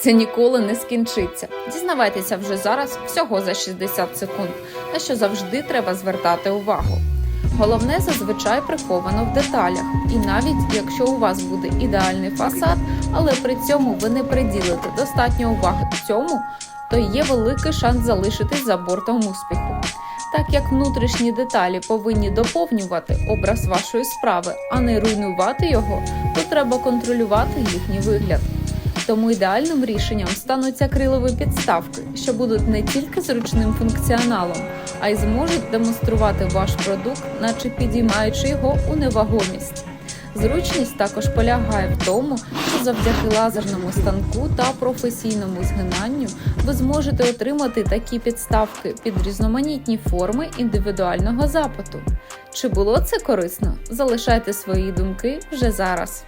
це ніколи не скінчиться. Дізнавайтеся вже зараз всього за 60 секунд, на що завжди треба звертати увагу. Головне зазвичай приховано в деталях, і навіть якщо у вас буде ідеальний фасад, але при цьому ви не приділите достатньо уваги цьому, то є великий шанс залишитись за бортом успіху. Так як внутрішні деталі повинні доповнювати образ вашої справи, а не руйнувати його, то треба контролювати їхній вигляд. Тому ідеальним рішенням стануть акрилові підставки, що будуть не тільки зручним функціоналом, а й зможуть демонструвати ваш продукт, наче підіймаючи його у невагомість. Зручність також полягає в тому, що завдяки лазерному станку та професійному згинанню ви зможете отримати такі підставки під різноманітні форми індивідуального запиту. Чи було це корисно? Залишайте свої думки вже зараз.